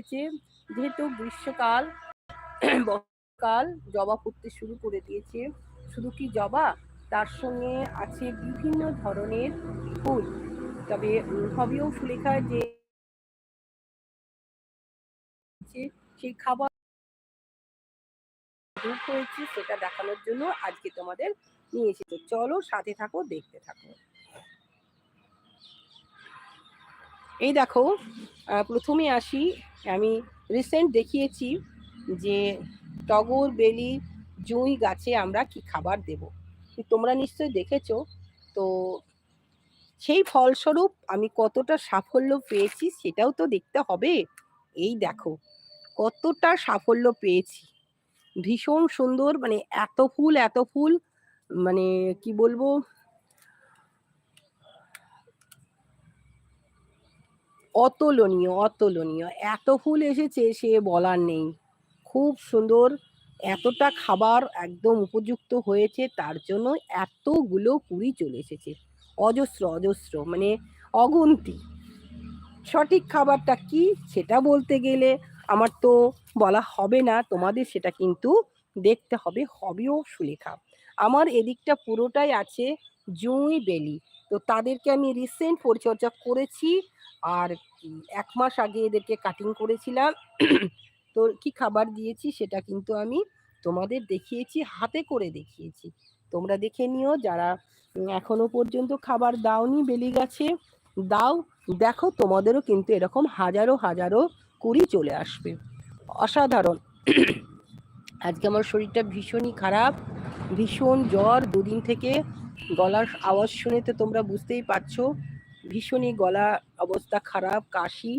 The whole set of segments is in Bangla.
ফুটেছে যেহেতু গ্রীষ্মকাল, বর্ষাকাল জবা ফুটতে শুরু করে দিয়েছে। শুধু কি জবা? তার সঙ্গে আছে বিভিন্ন ধরনের ফুল। তবে হবিও সুলেখার যে সেই খাবার রূপ হয়েছে সেটা দেখানোর জন্য আজকে তোমাদের নিয়ে এসেছে। চলো সাথে থাকো, দেখতে থাকো। এই দেখো প্রথমে আসি আমি রিসেন্ট দেখিয়েছি যে টগর বেলি জুঁই গাছে আমরা কি খাবার দেব। তোমরা নিশ্চয়ই দেখেছ, তো সেই ফলস্বরূপ আমি কতটা সাফল্য পেয়েছি সেটাও তো দেখতে হবে। এই দেখো, কতটা সাফল্য পেয়েছি। ভীষণ সুন্দর মানে এত ফুল এত ফুল মানে কি বলব অতুলনীয় অতুলনীয়। এত ফুল এসেছে সে বলার নেই। খুব সুন্দর, এতটা খাবার একদম উপযুক্ত হয়েছে, তার জন্য এতগুলো কুড়ি চলে এসেছে। অজস্র অজস্র মানে অগুন্তি। সঠিক খাবারটা কি সেটা বলতে গেলে আমার তো বলা হবে না, তোমাদের সেটা কিন্তু দেখতে হবে, হবেও সুলেখা। আমার এদিকটা পুরোটাই আছে জুঁই বেলি। তো তাদেরকে আমি রিসেন্ট পরিচর্যা করেছি। আর এক মাস আগে এদেরকে কাটিং করেছিলাম। তো কি খাবার দিয়েছি সেটা কিন্তু আমি তোমাদের দেখিয়েছি, হাতে করে দেখিয়েছি। তোমরা দেখে নিও যারা এখনও পর্যন্ত খাবার দাওনি বেলি গাছে, দাও। দেখো তোমাদেরও কিন্তু এরকম হাজারো হাজারো কুড়ি চলে আসবে। অসাধারণ। আজকে আমার শরীরটা ভীষণই খারাপ, ভীষণ জ্বর। দুদিন থেকে গলার আওয়াজ শুনে তো তোমরা বুঝতেই পারছ। ভীষণই গলা অবস্থা খারাপ, কাশি।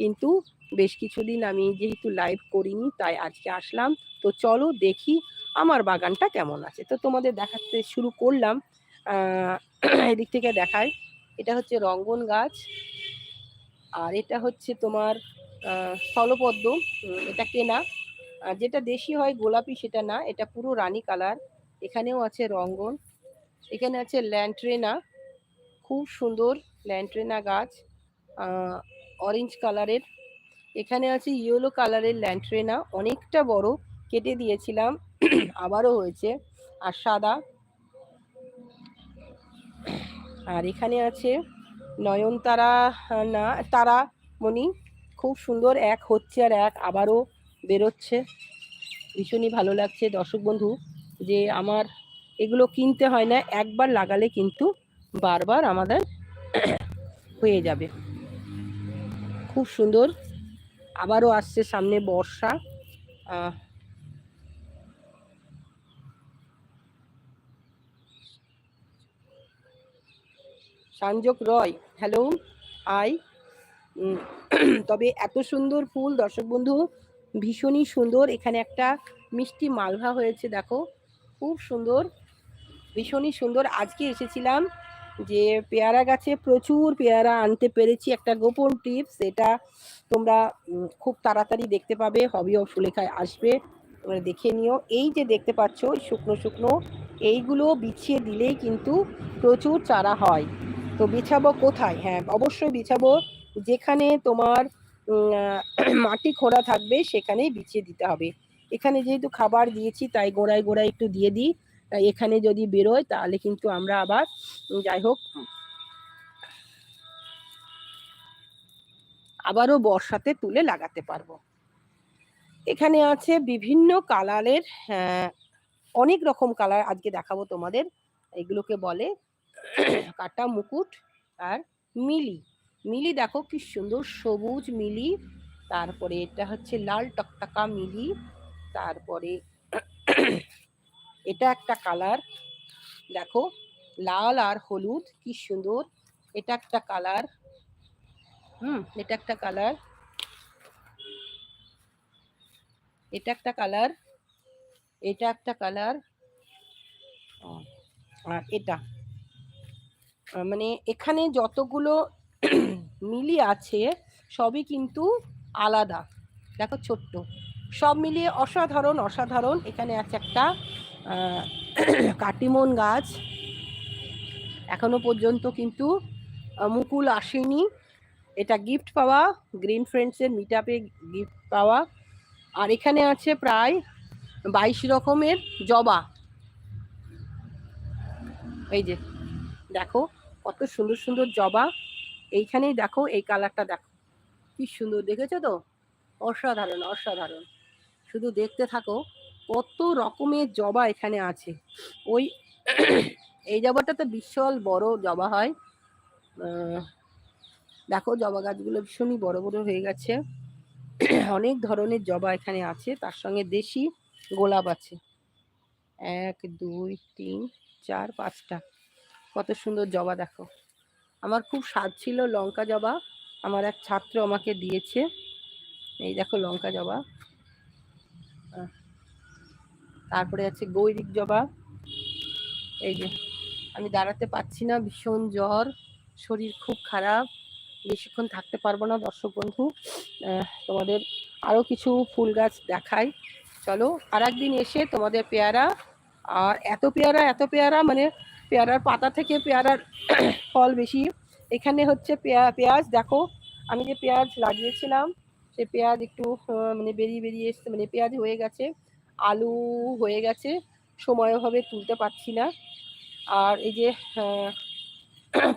কিন্তু বেশ কিছুদিন আমি যেহেতু লাইভ করিনি, তাই আজকে আসলাম। তো চলো দেখি আমার বাগানটা কেমন আছে। তো তোমাদের দেখাতে শুরু করলাম। এদিক থেকে দেখায় এটা হচ্ছে রঙ্গন গাছ। আর এটা হচ্ছে তোমার স্থলপদ্ম। এটা কেনা। আর যেটা দেশি হয় গোলাপি, সেটা না। এটা পুরো রানী কালার। এখানেও আছে রঙ্গন। এখানে আছে ল্যান্ট্রেনা। খুব সুন্দর। ল্যান্ট্রেনা গাছ অরেঞ্জ কালারের এখানে আছে ইয়েলো কালারের ল্যান্ট্রেনা অনেকটা বড়, কেটে দিয়েছিলাম, আবারও হয়েছে, আর সাদা। আর এখানে আছে নয়নতারা না, তারা মণি। খুব সুন্দর, এক হচ্ছে আর এক আবারও বেরোচ্ছে। ভীষণই ভালো লাগছে, দর্শক বন্ধু, যে আমার এগুলো কিনতে হয় না, একবার লাগালে কিন্তু বারবার আমাদের হয়ে যাবে। খুব সুন্দর। আবারও আসছে সামনে বর্ষা। সাঞ্জক রয় হ্যালো আই তবে এত সুন্দর ফুল, দর্শক বন্ধু, ভীষণই সুন্দর। এখানে একটা মিষ্টি মালভা হয়েছে, দেখো। খুব সুন্দর, ভীষণই সুন্দর। আজকে এসেছিলাম যে পেয়ারা গাছে প্রচুর পেয়ারা আনতে পেরেছি। একটা গোপন টিপস, এটা তোমরা খুব তাড়াতাড়ি দেখতে পাবে। হবি অফ সুলেখায় আসবে। তোমরা দেখে নিও। এই যে দেখতে পাচ্ছ শুকনো শুকনো, এইগুলো বিছিয়ে দিলেই কিন্তু প্রচুর চারা হয়। তো বিছাবো কোথায়? হ্যাঁ অবশ্যই বিছাবো। যেখানে তোমার মাটি খোঁড়া থাকবে, সেখানেই বিছিয়ে দিতে হবে। এখানে যেহেতু খাবার দিয়েছি, তাই গোড়ায় গোড়ায় একটু দিয়ে দিই। এখানে যদি বেরোয় তাহলে কিন্তু আমরা আবার যাই হোক আবারও বর্ষাতে তুলে লাগাতে পারব। এখানে আছে বিভিন্ন কালারের হ্যাঁ, অনেক রকম কালার আজকে দেখাবো তোমাদের। এগুলোকে বলে কাটা মুকুট আর মিলি। মিলি দেখো কি সুন্দর সবুজ মিলি। তারপরে এটা হচ্ছে লাল টকটকা মিলি। তারপরে এটা একটা কালার দেখো, লাল আর হলুদ, কি সুন্দর। এটা একটা কালার হুম, এটা একটা কালার এটা একটা কালার এটা একটা কালার আর এটা। মানে এখানে যতগুলো মিলি আছে, সবই কিন্তু আলাদা। দেখো ছোট্ট। সব মিলিয়ে অসাধারণ অসাধারণ। এখানে আছে একটা কাটিমন গাছ এখনও পর্যন্ত কিন্তু মুকুল আসেনি। এটা গিফট পাওয়া গ্রিন ফ্রেন্ডসের মিট আপে গিফট পাওয়া। আর এখানে আছে প্রায় বাইশ রকমের জবা। এই যে, দেখো কত সুন্দর সুন্দর জবা। এইখানেই দেখো, এই কালারটা দেখো। কি সুন্দর, দেখেছ তো? অসাধারণ অসাধারণ। শুধু দেখতে থাকো কত রকমের জবা এখানে আছে। ওই এই জবাটা তো বিশাল বড় জবা হয়। দেখো জবা গাছগুলো ভীষণই বড় বড় হয়ে গেছে। অনেক ধরনের জবা এখানে আছে, তার সঙ্গে দেশি গোলাপ আছে। এক, দুই, তিন, চার, পাঁচটা। কত সুন্দর জবা দেখো। আমার খুব স্বাদ ছিল লঙ্কা জবা। আমার এক ছাত্র আমাকে দিয়েছে। এই দেখো লঙ্কা জবা। তারপরে আছে গৈরিক জবা। এই যে, আমি দাঁড়াতে পারছি না, ভীষণ জ্বর, শরীর খুব খারাপ। বেশিক্ষণ থাকতে পারব না, দর্শক বন্ধু। তোমাদের আরও কিছু ফুল গাছ দেখাই। চলো আর একদিন এসে তোমাদের পেয়ারা, আর এত পেয়ারা এত পেয়ারা মানে পেয়ারার পাতা থেকে পেয়ারার ফল বেশি। এখানে হচ্ছে পেঁয়া, পেঁয়াজ, দেখো, আমি যে পেঁয়াজ লাগিয়েছিলাম, সে পেঁয়াজ একটু মানে বেরিয়ে বেরিয়ে এসছে মানে পেঁয়াজ হয়ে গেছে। আলু হয়ে গেছে সময়ভাবে তুলতে পারছি না। আর এই যে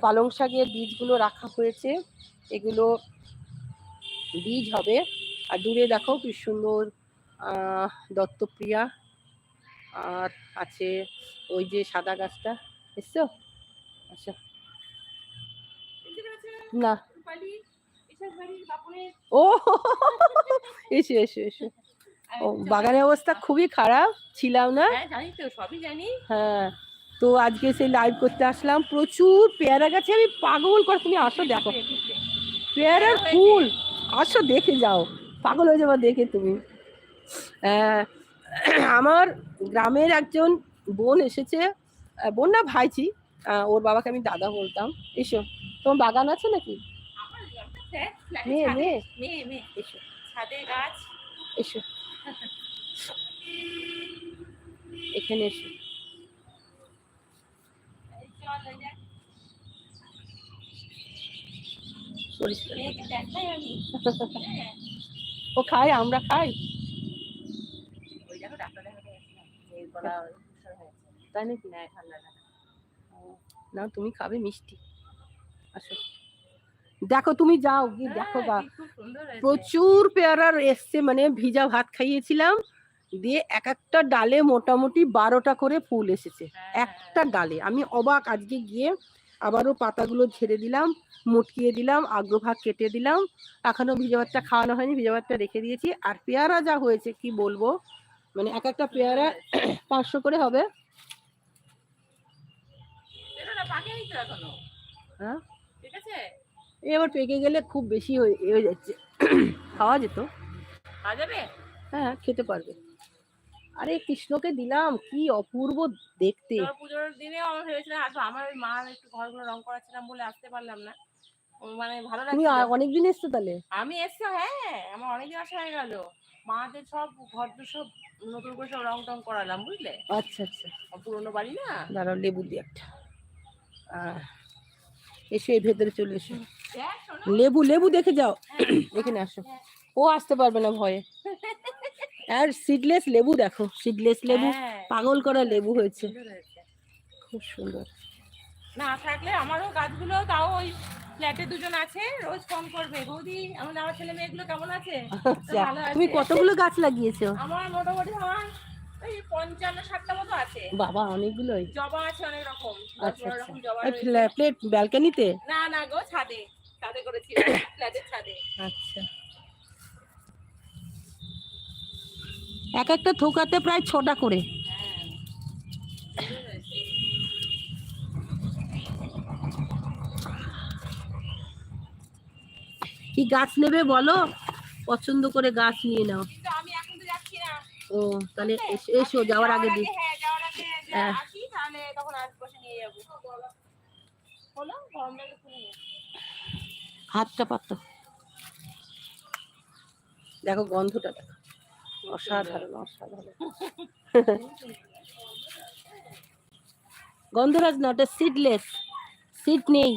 পালং শাকের বীজগুলো রাখা হয়েছে এগুলো বীজ হবে। আর দূরে দেখো কি সুন্দর দত্তপ্রিয়া। আর আছে ওই যে সাদা গাছটা এসছো? আচ্ছা। না। ও! এসো এসো এসো। বাগানের অবস্থা খুবই খারাপ ছিলাম না। হ্যাঁ জানি তো সবই জানি। হ্যাঁ তো আজকে সেই লাইভ করতে আসলাম। প্রচুর পেয়ারা গাছে আমি পাগল করে তুমি আসো দেখো। পেয়ারার ফুল আসো দেখে যাও। পাগল হয়ে যাবে দেখে তুমি। আমার গ্রামের একজন বোন এসেছে। বোন না ভাইছি ওর বাবাকে আমি দাদা বলতাম। এসো। তোমার বাগান আছে নাকি? মেয়ে, মেয়ে। এসো। ছাদে গাছ। এসো। এখানে এসো। ও খাই আমরা খাই। তাই নাকি হ্যাঁ। না তুমি খাবে মিষ্টি আসো দেখো তুমি যাও গিয়ে দেখো হ্যাঁ, গা। প্রচুর পেয়ারার এসছে মানে ভিজা ভাত খাইয়েছিলাম দিয়ে এক একটা ডালে মোটামুটি বারোটা করে ফুল এসেছে হ্যাঁ, একটা ডালে আমি অবাক আজকে গিয়ে আবারও পাতাগুলো ঝেড়ে দিলাম মুটকিয়ে দিলাম আগ্রভাগ কেটে দিলাম এখনও ভিজা ভাতটা খাওয়ানো হয়নি ভিজা ভাতটা রেখে দিয়েছি আর পেয়ারা যা হয়েছে কি বলব মানে এক একটা পেয়ারা পাঁচশো করে হবে। হ্যাঁ ঠিক আছে? এবার পেকে গেলে খুব বেশি হয়ে যাচ্ছে। খাওয়া যেত। খাওয়া যাবে? হ্যাঁ খেতে পারবে। আরে কৃষ্ণকে দিলাম কি অপূর্ব দেখতে। পুজোর দিনে আমার ভেবেছিলাম আসব আমার মার একটু ঘরগুলো রং করাচ্ছিলাম বলে আসতে পারলাম না। মানে ভালো তুমি লাগছিল। অনেকদিন এসছো তাহলে? আমি এসছি হ্যাঁ আমার অনেকদিন আসা হয়ে গেল। মাদের সব ঘর সব নতুন করে সব রং টং করালাম বুঝলে? আচ্ছা আচ্ছা। পুরোনো বাড়ি না? দাঁড়াও লেবু দিয়ে একটা। আহ, এসো এই ভেতরে চলে এসো। লেবু লেবু দেখে যাও। হ্যাঁ, এখানে আসো। ও আসতে পারবে না ভয়ে। আর সিডলেস লেবু দেখো সিডলেস লেবু হ্যাঁ, পাগল করা লেবু হয়েছে। খুব সুন্দর। না থাকলে আমারও গাছগুলো তাও ওই ফ্ল্যাটে দুজন আছে রোজ ফোন করবে। বৌদি আমাদের আমার ছেলে মেয়েগুলো কেমন আছে? আচ্ছা আছে। তুমি কতগুলো গাছ লাগিয়েছো? আমার মোটামুটি আমার এই পঞ্চান্ন ষাটটা মতো আছে। বাবা অনেকগুলোই। জবা আছে অনেক রকম। আচ্ছা আচ্ছা। রকম জবা। প্লেট ব্যালকানিতে না না গো ছাদে। ছাদে করেছি। ফ্ল্যাটের ছাদে। আচ্ছা। এক একটা থোকাতে প্রায় ছটা করে। কি গাছ নেবে বলো? পছন্দ করে গাছ নিয়ে নাও কিন্তু আমি এখন তো যাচ্ছি না ও তাহলে এসো যাওয়ার আগে দিই হ্যাঁ হ্যাঁ। হাতটা পাতো দেখো গন্ধটা দেখো। অসাধারণ অসাধারণ। গন্ধরাজ নট সিডলেস সিড নেই।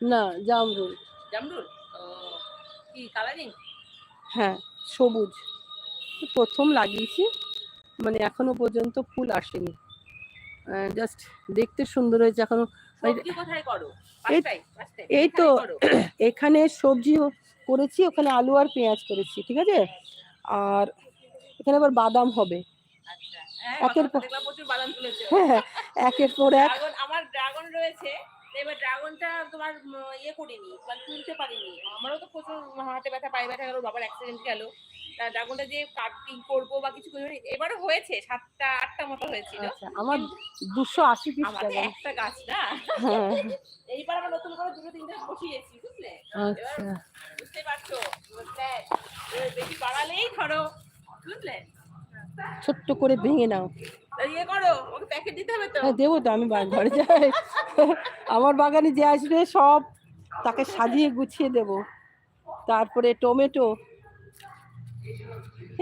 না জামরুল। জামরুল? কি কালারিং? হ্যাঁ সবুজ। প্রথম লাগিয়েছি মানে এখনও পর্যন্ত ফুল আসেনি। জাস্ট দেখতে সুন্দর হয়েছে এখনও। এই- তো। এখানে সবজি করেছি ওখানে আলু আর পেঁয়াজ করেছি ঠিক আছে? আর এখানে আবার বাদাম হবে। আচ্ছা হ্যাঁ একের পর- হ্যাঁ হ্যাঁ, একের পর এক আমার ড্রাগন রয়েছে এবার ড্রাগনটা তোমার ইয়ে করিনি মানে তুলতে পারিনি। আমারও তো প্রচুর হাতে ব্যথা পায়ে ব্যথা গেল বাবার অ্যাক্সিডেন্ট গেল। ড্রাগনটা যে কাটিং করব বা কিছু এবারও হয়েছে সাতটা আটটা মতো হয়েছিল। আচ্ছা আমার দুশো আশি পিস একটা গাছ না? হ্যাঁ। এইবার আমরা নতুন করে দুটো তিনটে বসিয়েছি বুঝলে? আচ্ছা। বুঝতে পারছ বেশি বাড়ালেই ধরো বুঝলে? ছোট্ট করে ভেঙে নাও। ইয়ে করো ওকে প্যাকেট দিতে হবে তো? হ্যাঁ দেবো তো আমি ঘরে যাই। আমার বাগানে যে আসবে সব তাকে সাজিয়ে গুছিয়ে দেব। তারপরে টমেটো।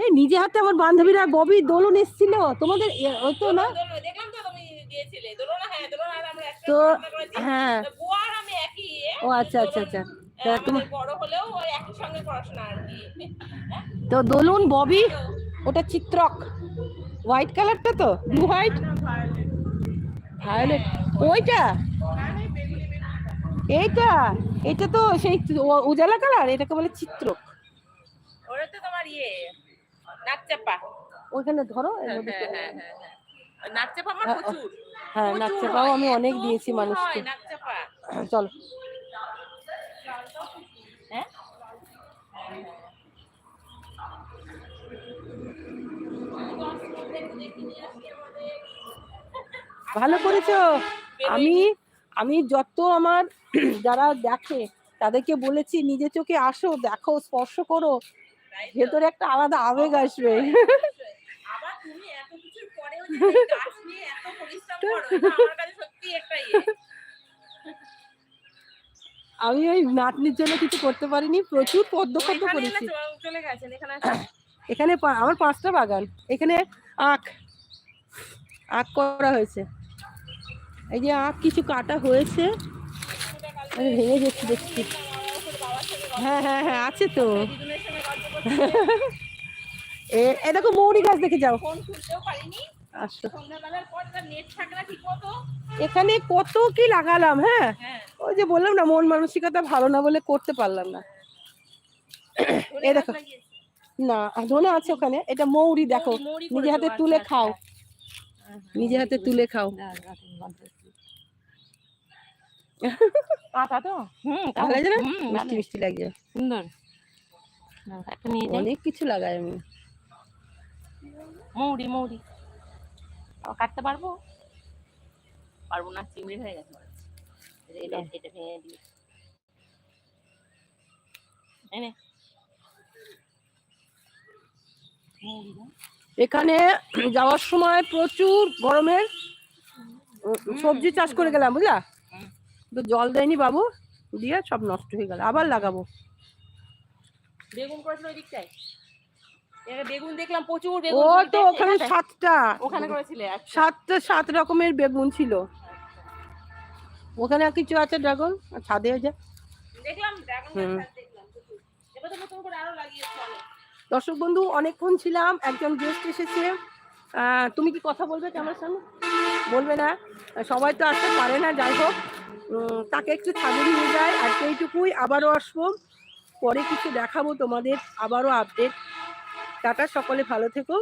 এই নিজে হাতে আমার বান্ধবীরা ববি দোলন এসেছিল। তোমাদের ওই তো না? তো হ্যাঁ। হ্যাঁ। এ, ও আচ্ছা আচ্ছা আচ্ছা। তা দোলন ববি? ওটা চিত্রক। হোয়াইট কালারটা তো? ব্লু হোয়াইট ভায়োলেট ওইটা? এইটা? এটা তো সেই উজালা কালার? এটাকে বলে চিত্রক। ওরা তো তোমার ইয়ে নাকচাপা। ওইখানে ধরো হ্যাঁ হ্যাঁ হ্যাঁ। নাকচাপা আমার প্রচুর। হ্যাঁ নাকচাপাও আমি অনেক দিয়েছি মানুষকে। চলো। হ্যাঁ? ভালো করেছ। আমি আমি যত আমার যারা দেখে তাদেরকে বলেছি নিজে চোখে আসো দেখো স্পর্শ করো। ভেতরে একটা আলাদা আবেগ আসবে। ইয়ে। আমি ওই নাতনির জন্য কিছু করতে পারিনি প্রচুর পদ্ম পদ্ম করেছি। এখানে আমার পাঁচটা বাগান। এখানে আখ আখ করা হয়েছে। এই যে আখ কিছু কাটা হয়েছে। ভেঙে যাচ্ছি দেখছি। হ্যাঁ হ্যাঁ হ্যাঁ আছে তো। এ এ দেখো মৌরি গাছ দেখে যাও। এখানে কত কি লাগালাম হ্যাঁ? হ্যাঁ। ওই যে বললাম না মন মানসিকতা ভালো না বলে করতে পারলাম না। এই দেখো। না ধনে আছে ওখানে। এটা মৌরি দেখো। মৌরি- মৌরি নিজে হাতে আচ্ছা, তুলে আচ্ছা। খাও। নিজে হাতে তুলে খাও। কাঁচা তো? হুম ভালো লাগছে না? মিষ্টি ভালো। মিষ্টি লাগছে। সুন্দর। একটা নিয়ে যাই। অনেক কিছু লাগাই আমি। মৌরি মৌরি। কাটতে পারব? পারব না চিংড়ি হয়ে গেছে। এটা ভেঙে দিই। এই নে। মৌরি না? এখানে যাওয়ার সময় প্রচুর গরমের সবজি চাষ করে গেলাম বুঝলা? তো জল দেয়নি বাবু দিয়ে সব নষ্ট হয়ে গেল আবার লাগাবো। বেগুন করেছিল ওই দিকটায়? বেগুন দেখলাম প্রচুর ও তো ওখানে সাতটা। ওখানে করেছিলে আচ্ছা। সাতটা সাত রকমের বেগুন ছিল। ওখানে কিছু আছে ড্রাগন? ছাদে যা দেখলাম ড্রাগন দেখলাম এবার তো নতুন করে আরও লাগিয়েছে অনেক। দর্শক বন্ধু, অনেকক্ষণ ছিলাম, একজন গেস্ট এসেছে। তুমি কি কথা বলবে ক্যামেরার সামনে? বলবে না। সবাই তো আসতে পারে না, যাই হোক। তাকে একটু ছাগলি নিয়ে যায় আর সেইটুকুই আবারও আসব। পরে কিছু দেখাবো তোমাদের, আবারও আপডেট টাটা, সকলে ভালো থেকো।